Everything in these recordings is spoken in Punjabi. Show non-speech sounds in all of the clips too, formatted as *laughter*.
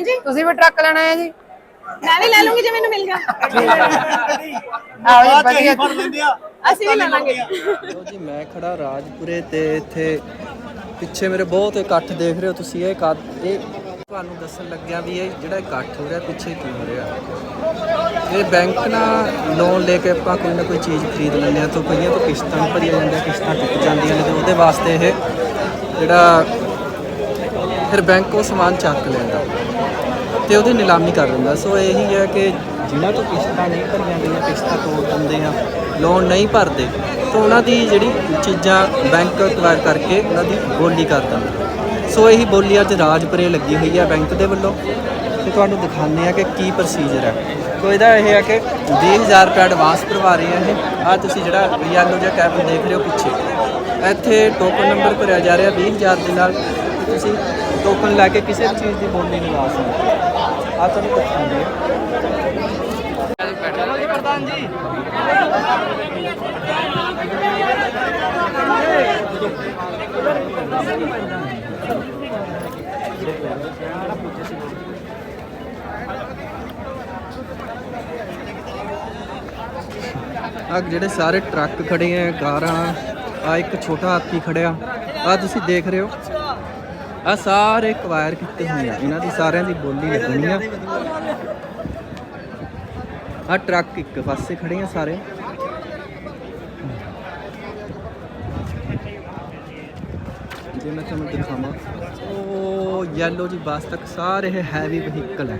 ਹਾਂਜੀ? ਤੁਸੀਂ ਵੀ ਟਰੱਕ ਲੈਣਾ ਹੈ ਜੀ? ਮੈਂ ਵੀ ਲੈ ਲੂੰਗੀ ਜੇ ਮੈਨੂੰ ਮਿਲ ਗਿਆ। ਆਓ ਜੀ ਵਧੀਆ। ਫੜ ਲੈਂਦੇ ਆ ਅਸੀਂ ਵੀ ਲੈ ਲਾਂਗੇ। ਲੋ ਜੀ ਮੈਂ ਖੜਾ ਰਾਜਪੁਰੇ ਤੇ ਇੱਥੇ ਪਿੱਛੇ ਮੇਰੇ ਬਹੁਤ ਇਕੱਠ ਦੇਖ ਰਹੇ ਹੋ ਤੁਸੀਂ ਇਹ ਕਦ ਇਹ ਤੁਹਾਨੂੰ ਦੱਸਣ ਲੱਗਿਆ ਵੀ ਇਹ ਜਿਹੜਾ ਇਕੱਠ ਹੋ ਰਿਹਾ ਪਿੱਛੇ ਕੀ ਹੋ ਰਿਹਾ? ਇਹ ਬੈਂਕ ਨਾਲ ਲੋਨ ਲੈ ਕੇ ਆਪਾਂ ਕੋਈ ਨਾ ਕੋਈ ਚੀਜ਼ ਖਰੀਦ ਲੈਂਦੇ ਆ ਤਾਂ ਕਈਆਂ ਤੋਂ ਕਿਸ਼ਤਾਂ ਭਰੀਆਂ ਜਾਂਦੀਆਂ ਕਿਸ਼ਤਾਂ ਟੁੱਟ ਜਾਂਦੀਆਂ ਨੇ ਤੇ ਉਹਦੇ ਵਾਸਤੇ ਇਹ ਜਿਹੜਾ ਫਿਰ ਬੈਂਕ ਉਹ ਸਮਾਨ ਚੱਕ ਲੈਂਦਾ। ਤੇ ਉਹਦੀ ਨਿਲਾਮੀ ਕਰ ਦਿੰਦਾ। ਸੋ ਇਹੀ ਹੈ ਕਿ ਜਿਨ੍ਹਾਂ ਤੋਂ ਕਿਸ਼ਤਾਂ ਨਹੀਂ ਭਰੀਆਂ ਗਈਆਂ, ਕਿਸ਼ਤਾਂ ਤੋੜ ਦਿੰਦੇ ਆ ਲੋਨ ਨਹੀਂ ਭਰਦੇ, ਤਾਂ ਉਹਨਾਂ ਦੀ ਜਿਹੜੀ ਚੀਜ਼ਾਂ ਬੈਂਕ ਅਕਵਾਇਰ ਕਰਕੇ ਉਹਨਾਂ ਦੀ ਬੋਲੀ ਕਰ ਦਿੰਦਾ ਸੋ ਇਹੀ ਬੋਲੀ ਅੱਜ ਰਾਜਪੁਰੇ ਲੱਗੀ ਹੋਈ ਹੈ ਬੈਂਕ ਦੇ ਵੱਲੋਂ। ਤੇ ਤੁਹਾਨੂੰ ਦਿਖਾਉਂਦੇ ਆ ਕਿ ਕੀ ਪ੍ਰੋਸੀਜਰ ਹੈ ਸੋ ਇਹਦਾ ਇਹ ਹੈ ਕਿ 20000 ਰੁਪਏ ਐਡਵਾਂਸ ਭਰਵਾ ਰਹੇ ਆ ਇਹ। ਆ ਤੁਸੀਂ ਜਿਹੜਾ ਯੈਲੋ ਜਿਹਾ ਕੈਪ ਦੇਖ ਰਹੇ ਹੋ ਪਿੱਛੇ। ਇੱਥੇ ਟੋਕਨ ਨੰਬਰ ਭਰਿਆ ਜਾ ਰਿਹਾ 20000 ਦੇ ਨਾਲ। ਤੁਸੀਂ ਟੋਕਨ ਲੈ ਕੇ ਕਿਸੇ ਵੀ ਚੀਜ਼ ਦੀ ਬੋਲੀ ਨਹੀਂ ਲਾ ਸਕਦੇ। ਆ ਤੁਹਾਨੂੰ ਦਿਖਾਉਂਦੇ। ਆ ਆ ਜਿਹੜੇ ਸਾਰੇ ਟਰੱਕ ਖੜੇ ਆ ਕਾਰਾਂ ਆ ਇੱਕ ਛੋਟਾ ਹਾਥੀ ਖੜਿਆ। ਆ ਤੁਸੀਂ ਦੇਖ ਰਹੇ ਹੋ? ਆ ਸਾਰੇ ਕਵਾਇਰ ਕੀਤੇ ਹੋਏ ਆ। ਇਹਨਾਂ ਦੀ ਸਾਰਿਆਂ ਦੀ ਬੋਲੀ ਲੱਗਣੀ ਆ। ਆ ਟਰੱਕ ਇੱਕ ਪਾਸੇ ਖੜੇ ਆ ਸਾਰੇ। ਜੇ ਮੈਂ ਤੁਹਾਨੂੰ ਦਿਖਾਵਾਂ। ਉਹ ਯੈਲੋ ਜੀ ਬੱਸ ਤੱਕ ਸਾਰੇ ਹੈਵੀ ਵਹੀਕਲ ਹੈ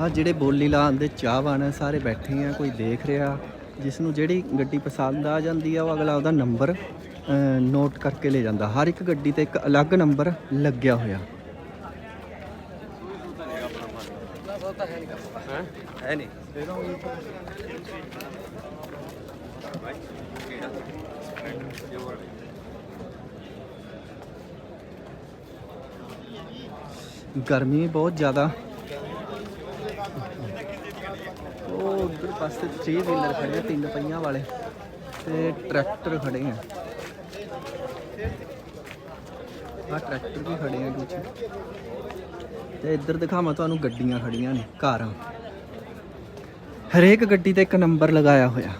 ਆ ਜਿਹੜੇ ਬੋਲੀ ਲਾਉਣ ਦੇ ਚਾਹਵਾਨ ਆ ਸਾਰੇ ਬੈਠੇ ਆ ਕੋਈ ਦੇਖ ਰਿਹਾ। ਜਿਸ ਨੂੰ ਜਿਹੜੀ ਗੱਡੀ ਪਸੰਦ ਆ ਜਾਂਦੀ ਆ ਉਹ ਅਗਲਾ ਉਹਦਾ ਨੰਬਰ ਨੋਟ ਕਰਕੇ ਲੈ ਜਾਂਦਾ। ਹਰ ਇੱਕ ਗੱਡੀ ਤੇ ਇੱਕ ਅਲੱਗ ਨੰਬਰ ਲੱਗਿਆ ਹੋਇਆ। ਹੈ ਨਹੀਂ। ਗਰਮੀ ਬਹੁਤ ਜ਼ਿਆਦਾ ਉਹ ਉਧਰ ਪਾਸੇ 3 ਵੀਲਰ ਖੜੇ ਆ, ਤਿੰਨ ਪਹੀਆਂ ਵਾਲੇ ਤੇ ਟਰੈਕਟਰ ਖੜੇ ਆ। ਆ ਟਰੈਕਟਰ ਵੀ ਖੜੇ ਆ ਕੁਝ ਤੇ ਇੱਧਰ ਦਿਖਾਵਾਂ ਤੁਹਾਨੂੰ ਗੱਡੀਆਂ ਖੜੀਆਂ ਨੇ, ਕਾਰਾਂ। ਹਰੇਕ ਗੱਡੀ ਤੇ ਇੱਕ ਨੰਬਰ ਲਗਾਇਆ ਹੋਇਆ।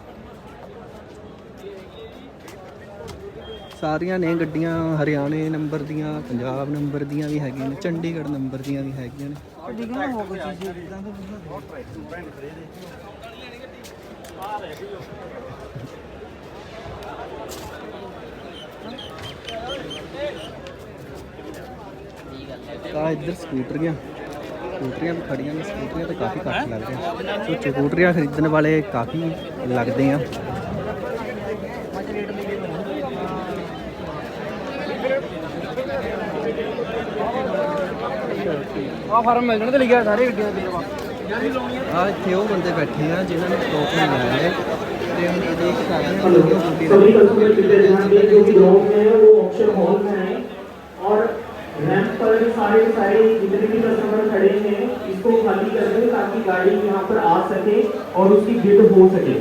ਸਾਰੀਆਂ ਨੇ ਗੱਡੀਆਂ ਹਰਿਆਣੇ ਨੰਬਰ ਦੀਆਂ, ਪੰਜਾਬ ਨੰਬਰ ਦੀਆਂ ਵੀ ਹੈਗੀਆਂ ਨੇ, ਚੰਡੀਗੜ੍ਹ ਨੰਬਰ ਦੀਆਂ ਵੀ ਹੈਗੀਆਂ ਨੇ। ਆ ਇੱਧਰ ਸਕੂਟਰੀਆਂ ਸਕੂਟਰੀਆਂ ਵੀ ਖੜੀਆਂ ਨੇ, ਸਕੂਟਰੀਆਂ ਤੇ ਕਾਫੀ ਘੱਟ ਲੱਗਦੇ ਆ ਸੋ ਸਕੂਟਰੀਆਂ ਖਰੀਦਣ ਵਾਲੇ ਕਾਫੀ ਲੱਗਦੇ ਆ। ਆ ਫਾਰਮ ਮਿਲ ਜਾਣ ਤੇ ਲਿਖਿਆ ਸਾਰੇ ਗੱਡੀਆਂ ਦੇ ਆ ਇੱਥੇ ਉਹ ਬੰਦੇ ਬੈਠੇ ਆ ਜਿਨ੍ਹਾਂ ਨੇ ਟੋਕਨ ਲਾਇਆ ਹੈ ਤੇ ਹੁਣ ਦੇਖ ਸਕਦੇ ਹਾਂ ਕਿ ਉਹ ਡਿਊਟੀ सभी कस्टमर कृपया ध्यान दें जो भी ग्राउंड में है वो ऑप्शन हॉल में आए और रैंप पर सारे के सारे जितने भी कस्टमर खड़े हैं इसको खाली कर दें ताकि गाड़ी यहाँ पर आ सके और उसकी गिड हो सके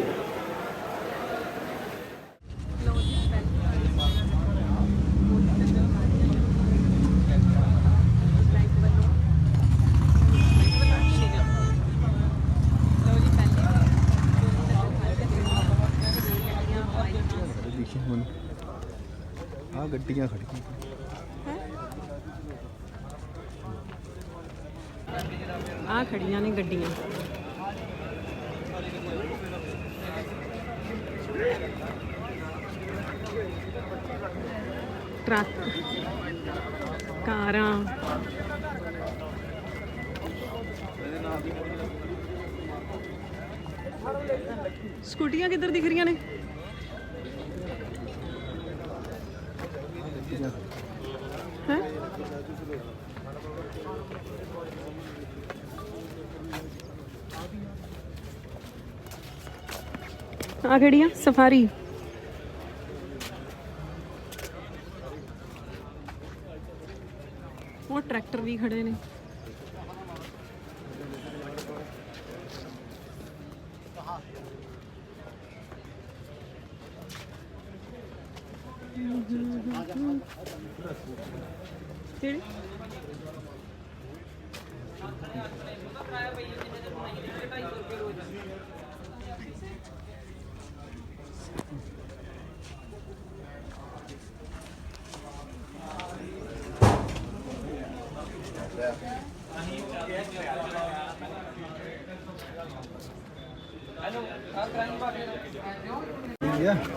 ਆ ਖੜੀਆਂ ਨੇ ਗੱਡੀਆਂ ਟਰੱਕ ਕਾਰਾਂ ਸਕੂਟੀਆਂ ਕਿੱਧਰ ਦਿਖ ਰਹੀਆਂ ਨੇ आगड़िया सफारी। वो ट्रैक्टर भी खड़े ने।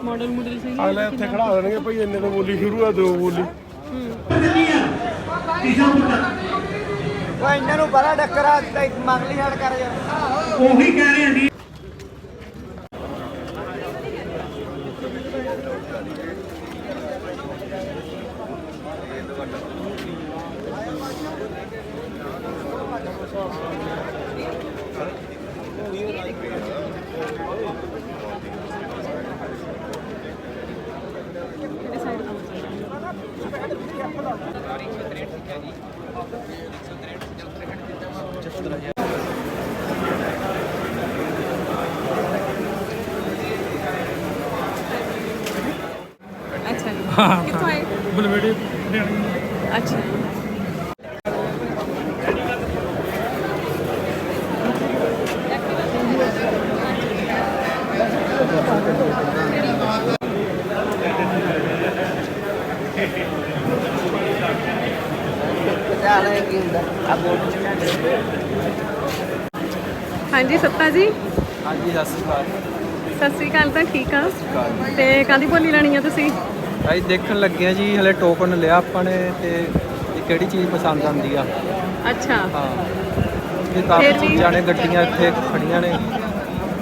ਮਾਡਲ ਮਾਡਲ ਸਹੀ ਹੈ ਅਗਲੇ ਉੱਥੇ ਖੜਾ ਦੇਣਗੇ ਭਈ ਇੰਨੇ ਤੋਂ ਬੋਲੀ ਸ਼ੁਰੂ ਆ ਦੋ ਬੋਲੀ। ਅੱਛਾ ਜੀ ਕਿੱਥੋਂ ਆਏ ਬਲਵੇੜੇ ਅੱਛਾ। ਹਾਂਜੀ ਸੱਤਾ ਜੀ? ਹਾਂਜੀ ਸਤਿ ਸ਼੍ਰੀ ਅਕਾਲ। ਸਤਿ ਸ੍ਰੀ ਅਕਾਲ ਤਾਂ ਠੀਕ ਆ? ਤੇ ਕਾਦੀ ਬੋਲੀ ਲੈਣੀ ਆ ਤੁਸੀਂ? ਭਾਈ ਦੇਖਣ ਲੱਗੇ ਆ ਜੀ ਹਲੇ ਟੋਕਨ ਲਿਆ ਆਪਾਂ ਨੇ ਤੇ ਇਹ ਕਿਹੜੀ ਚੀਜ਼ ਪਸੰਦ ਆਉਂਦੀ ਆ? ਅੱਛਾ। ਹਾਂ। ਇਹ ਕਾਫੀ ਚੀਜ਼ਾਂ ਨੇ ਗੱਡੀਆਂ ਇੱਥੇ ਖੜੀਆਂ ਨੇ।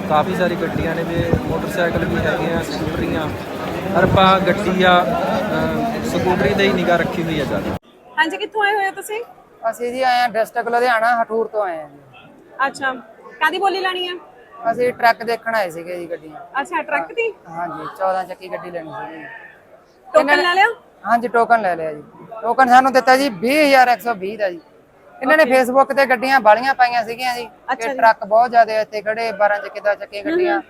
ਕਾਫੀ ਸਾਰੀ ਗੱਡੀਆਂ ਨੇ ਤੇ ਮੋਟਰਸਾਈਕਲ ਵੀ ਹੈਗੇ ਆ ਸਕੂਟਰੀਆਂ। ਪਰ ਆਪਾਂ ਗੱਡੀ ਆ ਸਕੂਟਰੀ ਤੇ ਹੀ ਨਿਗਾਹ ਰੱਖੀ ਹੋਈ ਆ ਜ਼ਿਆਦਾ। ਹਾਂਜੀ ਕਿੱਥੋਂ ਆਏ ਹੋਏ ਹੋ ਤੁਸੀਂ? ਅਸੀਂ ਜੀ ਆਏ ਆ ਡਿਸਟ੍ਰਿਕਟ ਲੁਧਿਆਣਾ ਹਟੂਰ ਤੋਂ ਆਏ ਆ ਜੀ। ਅੱਛਾ। ਕਾਦੀ ਬੋਲੀ ਲੈਣੀ ਆ? ਅਸੀਂ ਟਰੱਕ ਦੇਖਣ ਆਏ ਸੀਗੇ ਜੀ ਗੱਡੀਆਂ। ਅੱਛਾ ਟਰੱਕ ਦੀ? ਹਾਂਜੀ 14 ਚੱਕੀ ਗੱਡੀ ਲੈਣੀ ਸੀਗੀ ਟੋਕਨ ਲੈ ਲਿਆ? ਹਾਂਜੀ ਟੋਕਨ ਲੈ ਲਿਆ ਜੀ। ਟੋਕਨ ਸਾਨੂੰ ਦਿੱਤਾ ਜੀ 20120 ਦਾ ਜੀ। ਇਹਨਾਂ ਨੇ ਫੇਸਬੁੱਕ ਤੇ ਗੱਡੀਆਂ ਬਾਲੀਆਂ ਪਾਈਆਂ ਸੀਗੀਆਂ ਜੀ। ਕਿ। ਟਰੱਕ ਬਹੁਤ ਜ਼ਿਆਦਾ ਇੱਥੇ ਖੜੇ 12 ਚੱਕੀ ਦਾ ਚੱਕੀ ਗੱਡੀਆਂ।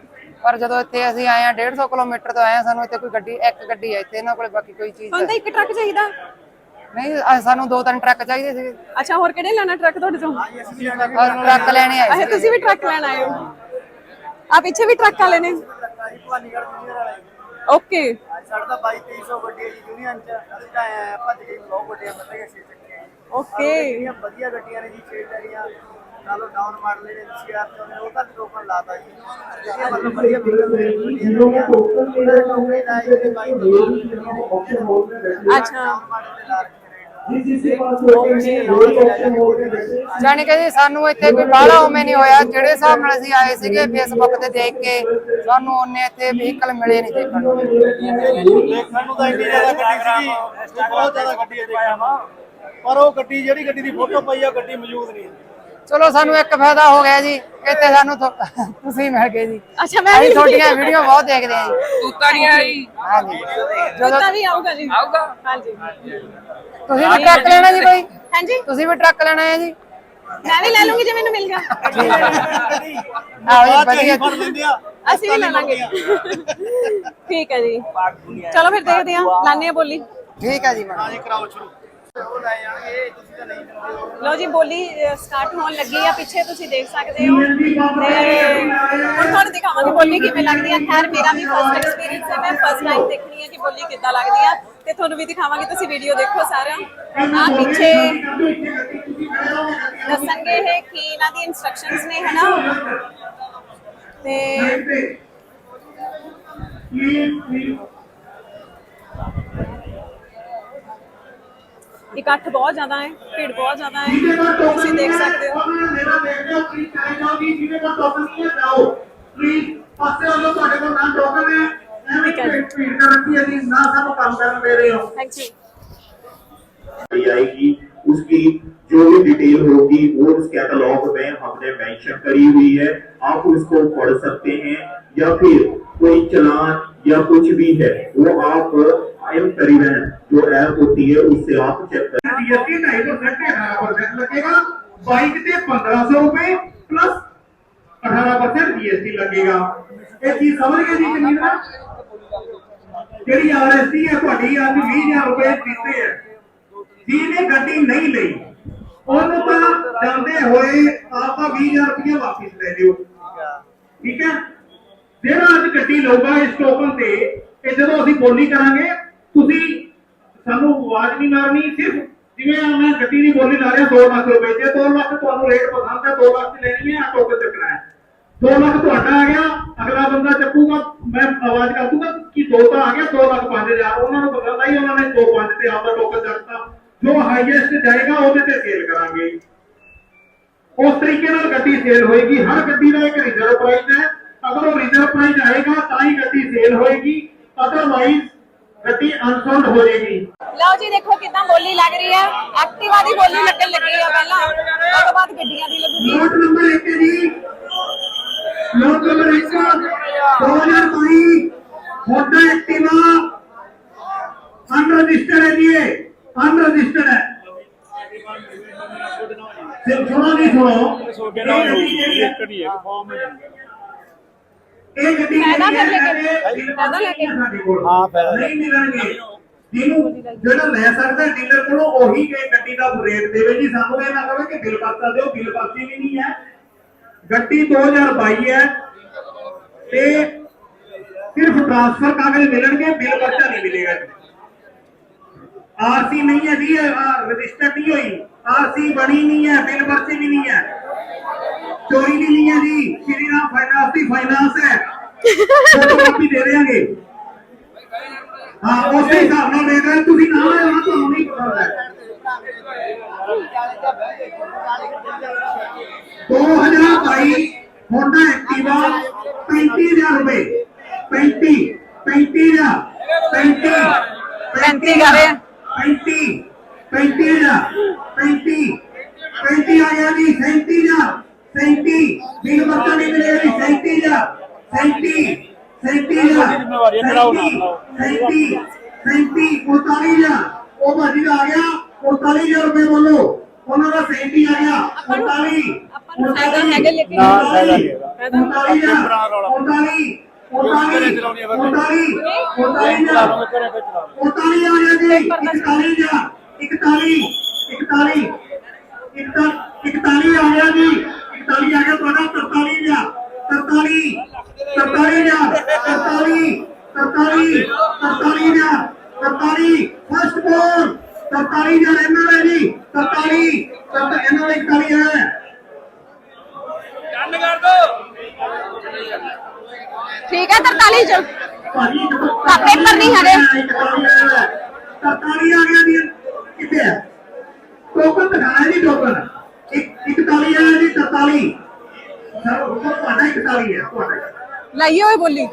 ਪਰ ਜਦੋਂ ਇੱਥੇ ਅਸੀਂ ਆਏ ਆ 150 ਕਿਲੋਮੀਟਰ ਤੋਂ ਆਏ ਆ ਸਾਨੂੰ ਇੱਥੇ ਕੋਈ ਗੱਡੀ ਇੱਕ ਗੱਡੀ ਹੈ ਇੱਥੇ ਇਹਨਾਂ ਕੋਲੇ ਬਾਕੀ ਕੋਈ ਚੀਜ਼ ਤਾਂ ਇੱਕ ਟਰੱਕ ਚਾਹੀਦਾ। ਨਹੀਂ ਸਾਨੂੰ ਦੋ ਤਿੰਨ ਟਰੱਕ ਚਾਹੀਦੇ ਸੀ ਅੱਛਾ ਹੋਰ ਕਿਹੜੇ ਲੈਣਾ ਟਰੱਕ ਤੁਹਾਡੇ ਤੋਂ? ਟਰੱਕ ਲੈਣੇ ਆਏ ਅੱਛਾ ਤੁਸੀਂ ਵੀ ਟਰੱਕ ਲੈਣ ਆਏ ਹੋ। ਆ ਪਿੱਛੇ ਵੀ ਟਰੱਕ ਵਾਲੇ ਨੇ। ਓਕੇ ਸਾਡਾ ਤਾਂ 2200 ਗੱਡੀ ਹੈ ਜੀ ਯੂਨੀਅਨ ਚ ਅਸੀਂ ਤਾਂ ਆਏ ਆ ਭੱਜ ਕੇ ਬਹੁਤ ਵੱਡੀਆਂ ਮਤਲਬ ਕਿ 6 ਚੱਕੀਆਂ ਜੀ ਓਕੇ ਇਹ ਵਧੀਆ ਗੱਡੀਆਂ ਨੇ ਜੀ 6 ਚੱਕੀਆਂ ਨਾਲੋਂ ਡਾਊਨ ਮਾਡਲ ਨੇ ਸੀਆਰ ਤੋਂ ਨੇ ਉਹ ਤਾਂ ਟੋਕਨ ਲਾਤਾ ਜੀ ਜਿਹੜੇ ਮਤਲਬ ਵਧੀਆ ਵਹੀਕਲ ਨੇ ਜੀਰੋ ਨੂੰ ਟੋਕਨ ਦੇ ਟੋਕਨ ਨਾ ਇਹ ਬਾਈ ਦੇ ਆਪਸ਼ਨ ਹੋਲ ਤੇ ਅੱਛਾ ਮਾਡਲ ਤੇ ਲਾ ਜਾਣੀ ਕਿ ਸਾਨੂੰ ਇੱਥੇ ਕੋਈ ਬਾਹਲਾ ਉਵੇਂ ਨਹੀਂ ਹੋਇਆ। ਜਿਹੜੇ ਹਿਸਾਬ ਨਾਲ ਅਸੀਂ ਆਏ ਸੀਗੇ ਫੇਸਬੁੱਕ ਤੇ ਦੇਖ ਕੇ, ਸਾਨੂੰ ਉਹਨੇ ਇੱਥੇ ਵਹੀਕਲ ਮਿਲੇ ਨਹੀਂ ਦੇਖਣ ਨੂੰ। ਪਰ ਉਹ ਗੱਡੀ, ਜਿਹੜੀ ਗੱਡੀ ਦੀ ਫੋਟੋ ਪਈ ਆ, ਗੱਡੀ ਮੌਜੂਦ ਨਹੀਂ ਚਲੋ ਸਾਨੂੰ ਇੱਕ ਫਾਇਦਾ ਹੋ ਗਿਆ ਜੀ ਇੱਥੇ ਸਾਨੂੰ ਥੋ- ਤੁਸੀਂ ਮਿਲ ਗਏ ਜੀ। ਅੱਛਾ ਮੈਂ ਅਸੀਂ ਵੀ ਤੁਹਾਡੀਆਂ ਵੀਡੀਓ ਬਹੁਤ ਦੇਖਦੇ ਹਾਂ ਜੀ। ਤੂਤਾ ਨਹੀਂ ਆਈ ਹਾਂਜੀ। ਜੁੱਤਾ ਵੀ ਆਊਗਾ ਜੀ। ਆਊਗਾ? ਹਾਂਜੀ। ਤੁਸੀਂ ਵੀ ਟਰੱਕ ਲੈਣਾ ਜੀ ਬਾਈ ਹਾਂਜੀ। ਤੁਸੀਂ ਵੀ ਟਰੱਕ ਲੈਣਾ ਹੈ ਜੀ? ਮੈਂ ਵੀ ਲੈ ਲੂੰਗੀ ਜੇ ਮੈਨੂੰ ਮਿਲ ਗਿਆ। ਆਓ ਜੀ ਵਧੀਆ। ਫੜ ਲੈਂਦੇ ਆ। ਅਸੀਂ ਵੀ ਲੈ ਲਾਂਗੇ। ਠੀਕ ਹੈ ਜੀ। ਚਲੋ ਫਿਰ ਦੇਖਦੇ ਹਾਂ। ਲਾਣੇ ਆ ਬੋਲੀ। ਠੀਕ ਹੈ ਜੀ ਮੈਡਮ ਕਰਾਓ ਸ਼ੁਰੂ। ਲੈ ਲਓ ਜੀ, ਬੋਲੀ ਸਟਾਰਟ ਹੋਣ ਲੱਗੀ ਆ, ਪਿੱਛੇ ਤੁਸੀਂ ਦੇਖ ਸਕਦੇ ਹੋ। ਤੇ ਹੁਣ ਤੁਹਾਨੂੰ ਦਿਖਾਵਾਂਗੇ ਬੋਲੀ ਕਿਵੇਂ ਲੱਗਦੀ ਆ। ਖੈਰ, ਮੇਰਾ ਵੀ ਫਸਟ ਐਕਸਪੀਰੀਅੰਸ ਹੈ, ਮੈਂ ਫਸਟ ਟਾਈਮ ਦੇਖਣੀ ਹੈ ਕਿ ਬੋਲੀ ਕਿੱਦਾਂ ਲੱਗਦੀ ਆ। ਤੇ ਤੁਹਾਨੂੰ ਵੀ ਦਿਖਾਵਾਂਗੇ, ਤੁਸੀਂ ਵੀਡੀਓ ਦੇਖੋ ਸਾਰਿਆਂ ਆ ਪਿੱਛੇ ਦੱਸਣਗੇ ਇਹ ਕਿ ਇਹਨਾਂ ਦੀ ਇਨਸਟਰਕਸ਼ਨਸ ਨੇ, ਹਨਾ? ਤੇ ਇਕੱਠ ਬਹੁਤ ਜ਼ਿਆਦਾ ਹੈ ਭੀੜ ਬਹੁਤ ਜ਼ਿਆਦਾ ਹੈ ਤੁਸੀਂ ਦੇਖ ਸਕਦੇ ਹੋ मेरा देखते हो प्लीज चले जाओ जी जिन्हें को टोकन नहीं है जाओ प्लीज पासे हो जाओ ਤੁਹਾਡੇ ਕੋਲ ਨਾ ਟੋਕਨ ਹੈ ਐਵੇਂ ਭੀੜ ਕਰ ਰੱਖੀ ਹੈ ਜੀ ਨਾ ਸਾਨੂੰ ਕੰਮ ਕਰਨ ਦੇ ਰਹੇ ਹੋ ਥੈਂਕ ਯੂ दी आएगी उसकी जो भी डिटेल होगी वो उस कैटलॉग में हमने मेंशन करी हुई है आप उसको पढ़ सकते हैं या फिर कोई चलान या कुछ भी है वो आप एम परिवहन जो ऐप होती है उससे आप चेक कर जीएसटी ढाई परसेंट अठारह परसेंट लगेगा बाइक पे पंद्रह सौ रुपए प्लस अठारह परसेंट जीएसटी लगेगा ये चीज समझ गए जी जमीन ਜਿਹੜੀ ਆਰਐਸਟੀ ਹੈ ਤੁਹਾਡੀ ਅੱਜ 20000 ਰੁਪਏ ਦਿੱਤੇ ਹੈ ਜਿਹਨੇ ਗੱਡੀ ਨਹੀਂ ਲਈ ਉਹਨੂੰ ਤਾਂ ਜਾਂਦੇ ਹੋਏ ਆਪਾਂ 20000 ਰੁਪਏ ਵਾਪਸ ਲੈ ਲਿਓ ਠੀਕ ਹੈ ਜਿਹੜਾ ਅੱਜ ਗੱਡੀ ਲਊਗਾ ਇਸ ਟੋਕਨ ਤੇ ਇਹ ਜਦੋਂ ਅਸੀਂ ਬੋਲੀ ਕਰਾਂਗੇ ਤੁਸੀਂ ਸਾਨੂੰ ਆਵਾਜ਼ ਨਹੀਂ ਮਾਰਨੀ, ਸਿਰਫ ਜਿਵੇਂ ਮੈਂ ਗੱਡੀ ਦੀ ਬੋਲੀ ਲਾ ਰਿਹਾ 2 ਲੱਖ ਰੁਪਏ ਜੇ 2 ਲੱਖ ਤੁਹਾਨੂੰ ਰੇਟ ਪਸੰਦ ਹੈ 2 ਲੱਖ ਦੀ ਲੈਣੀ ਹੈ ਆ ਟੋਕਨ ਚੱਕਣਾ ਹੈ। 2 ਲੱਖ ਤੁਹਾਡਾ ਆ ਗਿਆ, ਅਗਲਾ ਬੰਦਾ ਚੱਕੂਗਾ, ਮੈਂ ਆਵਾਜ਼ ਕਰ ਦੂੰਗਾ ਕਿ 2 ਤਾਂ ਆ ਗਿਆ 2 ਲੱਖ 5000 ਉਹਨਾਂ ਨੂੰ ਪਸੰਦ ਆਈ ਉਹਨਾਂ ਨੇ 2 5 ਤੇ ਆਪਦਾ ਟੋਕਨ ਚੱਕਤਾ ਜੋ ਹਾਈਐਸਟ ਜਾਏਗਾ, ਉਹਦੇ ਤੇ ਸੇਲ ਕਰਾਂਗੇ। ਉਸ ਤਰੀਕੇ ਨਾਲ ਗੱਡੀ ਸੇਲ ਹੋਏਗੀ, ਹਰ ਗੱਡੀ ਦਾ ਇੱਕ ਰਿਜ਼ਰਵ ਪ੍ਰਾਈਸ ਹੈ। ਅਗਰ ਉਹ ਰਿਜ਼ਰਵ ਪ੍ਰਾਈਸ ਆਏਗਾ, ਤਾਂ ਹੀ ਗੱਡੀ ਸੇਲ ਹੋਏਗੀ। ਅਦਰਵਾਈਜ਼ ਗੱਡੀ ਅਨਸੋਲਡ ਹੋ ਜਾਏਗੀ। ਲਓ ਜੀ ਦੇਖੋ ਕਿਦਾਂ ਬੋਲੀ ਲੱਗ ਰਹੀ ਹੈ। ਐਕਟਿਵਾ ਦੀ ਬੋਲੀ ਲੱਗਣ ਲੱਗੀ ਆ ਪਹਿਲਾਂ। ਉਸ ਤੋਂ ਬਾਅਦ ਗੱਡੀਆਂ ਦੀ ਲੱਗੂਗੀ। ਲੋਟ ਨੰਬਰ 1 ਜੀ। Lot number 1 2022 Honda Activa unregistered ਹੈ ਜੀ ਅਨਰਜਿਸਟਰਡ ਹੈ। ਸਿਰਫ ਸੁਣੋ ਨਹੀਂ ਸੁਣੋ। ਇਹ ਜਿਹੜੀ ਹੈ ਇਹ ਗੱਡੀ ਫਾਇਦਾ ਹੈ, ਲੈ ਕੇ- ਫਾਇਦਾ ਲੈ ਕੇ। ਹਾਂ, ਫਾਇਦਾ ਨਹੀਂ ਮਿਲਣਗੇ ਜਿਹਨੂੰ ਜਿਹੜਾ ਲੈ ਸਕਦਾ ਡੀਲਰ ਕੋਲੋਂ ਉਹੀ ਇਹ ਗੱਡੀ ਦਾ ਰੇਟ ਦੇਵੇ ਜੀ। ਸਾਨੂੰ ਇਹ ਨਾ ਕਹੇ ਕਿ ਬਿੱਲ ਪਰਚਾ ਦਿਓ ਬਿੱਲ ਪਰਚੀ ਵੀ ਨਹੀਂ ਹੈ। ਗੱਡੀ 2022 ਹੈ ਤੇ ਸਿਰਫ ਟ੍ਰਾਂਸਫਰ ਕਾਗਜ਼ ਮਿਲਣਗੇ ਬਿੱਲ ਪਰਚਾ ਨਹੀਂ ਮਿਲੇਗਾ ਆਰਸੀ ਨਹੀਂ ਹੈ ਜੀ ਰਜਿਸਟਰ ਨਹੀਂ ਹੋਈ। ਆਰਸੀ ਬਣੀ ਨਹੀਂ ਹੈ ਬਿੱਲ ਪਰਚੀ ਵੀ ਨਹੀਂ ਹੈ। ਚੋਰੀ ਵੀ ਨਹੀਂ ਹੈ ਜੀ ਸ਼੍ਰੀ ਰਾਮ ਫਾਈਨਾਂਸ ਦੀ ਫਾਈਨਾਂਸ ਹੈ ਫੋਟੋ ਕਾਪੀ ਦੇ ਦੇਾਂਗੇ ਹਾਂ ਉਸੇ ਹਿਸਾਬ ਨਾਲ ਦੇ ਦੇਣ ਤੁਸੀਂ ਨਾ ਆਇਓ ਨਾ ਤੁਹਾਨੂੰ ਨਹੀਂ ਪਤਾ ਹੈ 2022 ਹੋਂਡਾ ਐਕਟਿਵਾ 35000 ਰੁਪਏ 35 35000 35 35 ਕਰ ਰਹੇ ਆ। 35 35000 35 35 ਆ ਗਿਆ ਜੀ 37000 37 ਬਿਲ ਮਿਲੇਗਾ ਜੀ 37000 37 37000 ਜ਼ਿੰਮੇਵਾਰੀ ਹੈ, ਚੜਾਓ ਨਾ, 37 37 45000 ਉਹ ਭਾਜੀ ਦਾ ਆ ਗਿਆ 45000 ਰੁਪਏ ਬੋਲੋ ਉਹਨਾਂ ਦਾ 37 ਆ ਗਿਆ 45 ਆਪਾਂ ਨੂੰ ਫਾਇਦਾ ਹੈਗਾ ਲੇਕਿਨ ਨਾ, ਹੈਗਾ। 45000 45 ਘਰੇ ਚਲਾਉਣੀ ਹੈ ਫਿਰ। 45 45 ਚਲਾ ਲਵਾਂਗੇ ਘਰੇ ਫਿਰ ਚਲਾ ਲਵਾਂਗੇ। 45 ਆ ਗਿਆ ਜੀ 41 ਜਾ 41 41 41 ਆ ਗਿਆ ਜੀ 41 ਆ ਗਿਆ ਤੁਹਾਡਾ 43 ਜਾ 43 43 ਜਾ 43 43 43 ਜਾ 43 ਫਸਟ ਬੋਲ 43 ਜਾ ਇਹਨਾਂ ਦਾ ਜੀ 43 43 ਇਹਨਾਂ ਦਾ 41 ਹੈ। ਠੀਕ ਹੈ 43 ਚ। ਪੇਪਰ ਨਹੀਂ ਹਰੇ। 43 ਆ ਗਿਆ ਜੀ ਕਿੱਥੇ ਹੈ? ਟੋਕਨ ਦਿਖਾਇਆ ਜੀ ਟੋਕਨ ਇੱਕ 41 ਆਇਆ ਜੀ 43 ਸਰ ਉਹ 41 ਹੈ। ਲਾਈਏ ਹੋਏ ਬੋਲੀ।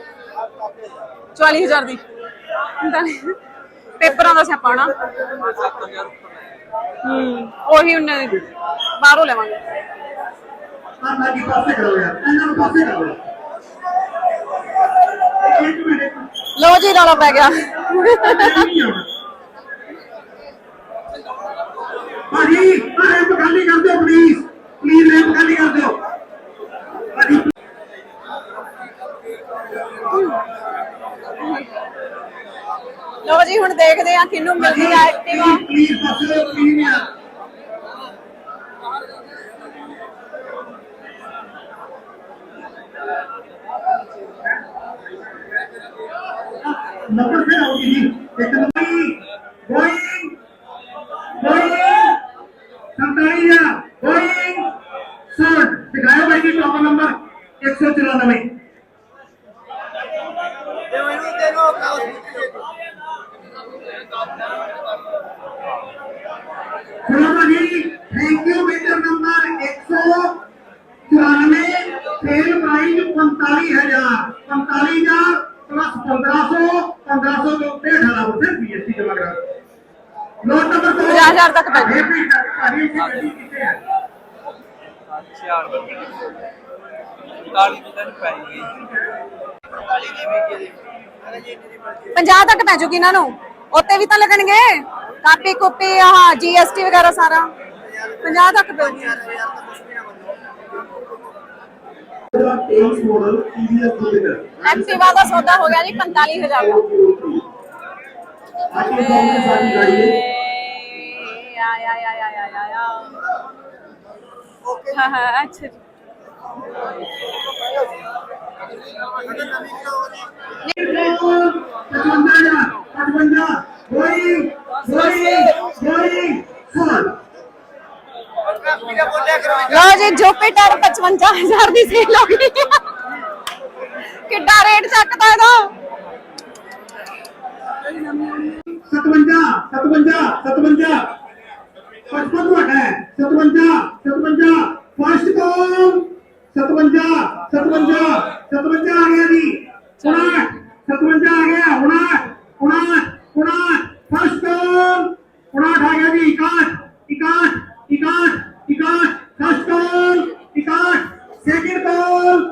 44000 ਦੀ। ਪੇਪਰਾਂ ਦਾ ਸਿਆਪਾ ਨਾ। ਹੂੰ ਉਹੀ ਉਹਨੇ ਬਾਹਰੋਂ ਲੈਵਾਂਗੇ। ਆ ਮੈਂ ਜੀ ਪਾਸੇ ਕਰੋ ਯਾਰ। ਇਹਨਾਂ ਨੂੰ ਪਾਸੇ ਕਰੋ। ਇੱਕ ਮਿੰਟ ਇੱਕ ਮਿੰਟ। ਲਓ ਜੀ ਰੌਲਾ ਪੈ ਗਿਆ। ਭਾਜੀ ਰੈਂਪ ਖਾਲੀ ਕਰ ਦਿਓ ਪਲੀਜ਼ ਪਲੀਜ਼ ਰੈਂਪ ਖਾਲੀ ਕਰ ਦਿਓ ਭਾਜੀ ਲਓ ਜੀ, ਹੁਣ ਦੇਖਦੇ ਆ ਕਿਹਨੂੰ ਮਿਲਦੀ ਆ ਐਕਟਿਵਾ ਪਲੀਜ਼ ਪਾਸੇ ਪਲੀਜ਼ ਯਾਰ ਨੰਬਰ ਫਿਰ ਆਉਗੀ ਜੀ। ਇੱਕ ਨੰਬਰ ਗੋਇੰਗ ਗੋਇੰਗ ਸੰਤਾਲੀ ਗੋਇੰਗ ਸਰ ਦਿਖਾਓ ਭਾਈ ਜੀ ਟੋਕਨ ਨੰਬਰ 194 ਸੁਣੋ ਭਾਜੀ thank you meter number 194 sale price 45000 45000 plus 1500 1500 ਦੇ ਉੱਤੇ 18% ਜੀਐਸਟੀ ਜਮਾ ਕਰਾ ਲੋਟ ਨੰਬਰ 2 50,000 ਤੱਕ ਪੈ ਜਾਊ। ਅੱਛਾ 40 ਦੀ ਤਾਂ ਪੈ ਗਈ 40 ਦੀ ਵੀ ਕੀ 50 ਤੱਕ ਪੈ ਜੂਗੀ ਇਹਨਾਂ ਨੂੰ ਉੱਤੇ ਵੀ ਤਾਂ ਲੱਗਣਗੇ ਕਾਪੀ ਕੁਪੀ ਆਹ ਜੀਐਸਟੀ ਵਗੈਰਾ ਸਾਰਾ 50 ਤੱਕ ਪੈ ਐਕਟਿਵਾ ਦਾ ਸੌਦਾ ਹੋ ਗਿਆ ਜੀ 45000 ਦਾ ਆ ਆ ਆ ਆ ਆ ਆ ਓਕੇ ਹਾਂ ਹਾਂ ਅੱਛਾ ਜੀ ਨਹੀਂ 55 55 ਹੋਈ ਲਓ ਜੀ ਜੁਪੀਟਰ 55000 ਦੀ ਸੇਲ ਹੋ ਗਈ। ਕਿੱਡਾ ਰੇਟ ਚੱਕਦਾ ਇਹਦਾ? 57 57 57 55 ਤੁਹਾਡਾ ਹੈ। 57 57 ਫਸਟ ਕੋਲ 57 57 57 ਆ ਗਿਆ ਜੀ। 59 57 ਆ ਗਿਆ। 59 59 59 फर्स्ट कॉल उनाठ आ गया जी इकाठ इकाठ इकाठ इकाठ फर्स्ट कॉल इकाठ सेकंड कॉल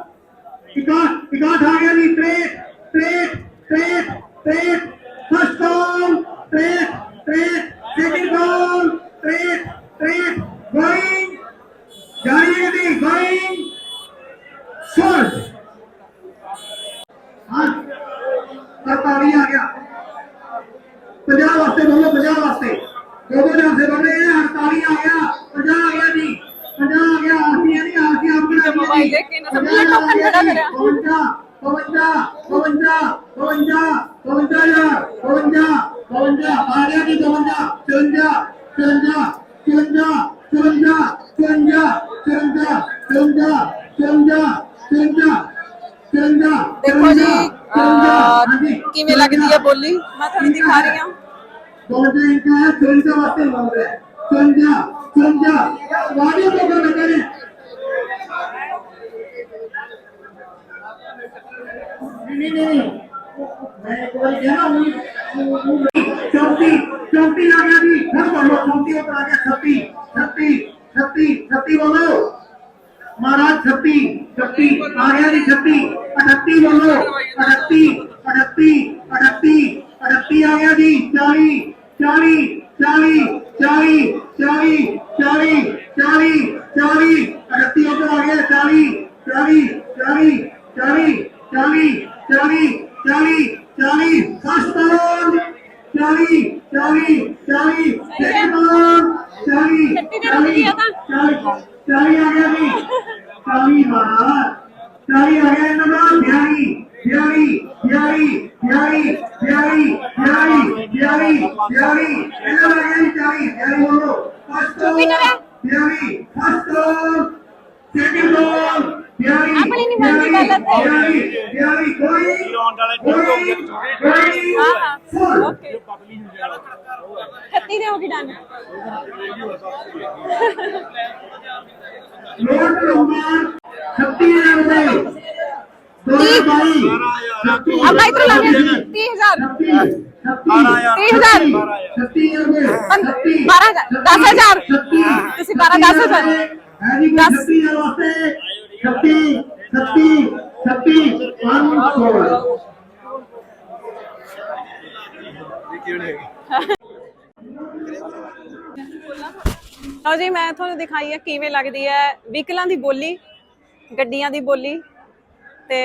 इकाठ इकाठ आ गया जी ट्रेट ट्रेट ट्रेट ट्रेट फर्स्ट कॉल ट्रेट ट्रेट सेकंड कॉल ट्रेट ट्रेट गोइंग जारी है जी गोइंग ਦੇਖੋ ਜੀ ਹਾਂਜੀ ਅਹ, ਕਿਵੇਂ ਲੱਗਦੀ ਹੈ ਬੋਲੀ ਮੈਂ ਤੁਹਾਨੂੰ ਦਿਖਾ ਰਹੀ ਹਾਂ बवंजा इनका है चुरंजा वास्ते बोल रहे हैं चुरंजा चुरंजा वाडियो को कर लगे हैं नहीं नहीं नहीं मैं एक बार गया ना चौथी चौथी आ गया जी फिर बोलो चौथी ऊपर आ गया छत्ती छत्ती छत्ती छत्ती बोलो ਮਹਾਰਾਜ 36 36 ਆਰਿਆਂ ਦੀ 36 38 ਬੋਲੋ 38 38 38 38 ਆਰਿਆਂ ਦੀ 40 40 40 40 40 40 40 गलत है हाँ हाँ ओके खत्ती दे होगी डांस ਨੋਟ ਨੰਬਰ 36000 ਰੁਪਏ अब मैं इतना लगे तीन हजार 36000 बारह हजार दस हजार किसी बारह दस हजार दस। 36000 ਵਾਸਤੇ 36 ਜੀ, ਮੈਂ ਤੁਹਾਨੂੰ ਦਿਖਾਈ ਹੈ ਕਿਵੇਂ ਲੱਗਦੀ ਹੈ ਵਹੀਕਲਾਂ ਦੀ ਬੋਲੀ, ਗੱਡੀਆਂ ਦੀ ਬੋਲੀ। ਤੇ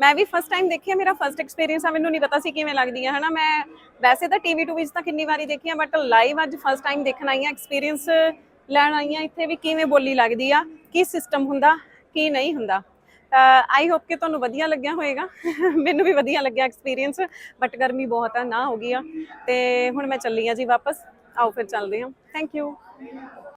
ਮੈਂ ਵੀ ਫਸਟ ਟਾਈਮ ਦੇਖਿਆ ਮੇਰਾ ਫਸਟ ਐਕਸਪੀਰੀਅੰਸ ਆ, ਮੈਨੂੰ ਨਹੀਂ ਪਤਾ ਸੀ ਕਿਵੇਂ ਲੱਗਦੀ ਹੈ ਹਨਾ? ਮੈਂ ਵੈਸੇ ਤਾਂ ਟੀਵੀ ਟੂ ਵਿੱਚ ਤਾਂ ਕਿੰਨੀ ਵਾਰੀ ਦੇਖੀ ਆ ਬਟ ਲਾਈਵ ਅੱਜ ਫਸਟ ਟਾਈਮ ਦੇਖਣ ਆਈ ਆ ਐਕਸਪੀਰੀਅੰਸ ਲੈਣ ਆਈ ਆ ਇੱਥੇ ਵੀ ਕਿਵੇਂ ਬੋਲੀ ਲੱਗਦੀ ਆ, ਕੀ ਸਿਸਟਮ ਹੁੰਦਾ ਕੀ ਨਹੀਂ ਹੁੰਦਾ। ਆਈ ਹੋਪ ਕਿ ਤੁਹਾਨੂੰ ਵਧੀਆ ਲੱਗਿਆ ਹੋਵੇਗਾ *laughs* ਮੈਨੂੰ ਵੀ ਵਧੀਆ ਲੱਗਿਆ ਐਕਸਪੀਰੀਅੰਸ ਬਟ ਗਰਮੀ ਬਹੁਤ ਆ, ਨਾ ਹੋ ਗਈ ਆ। ਤੇ ਹੁਣ ਮੈਂ ਚੱਲੀ ਆ ਜੀ ਵਾਪਸ। ਆਓ ਫਿਰ ਚੱਲਦੇ ਹਾਂ ਥੈਂਕ ਯੂ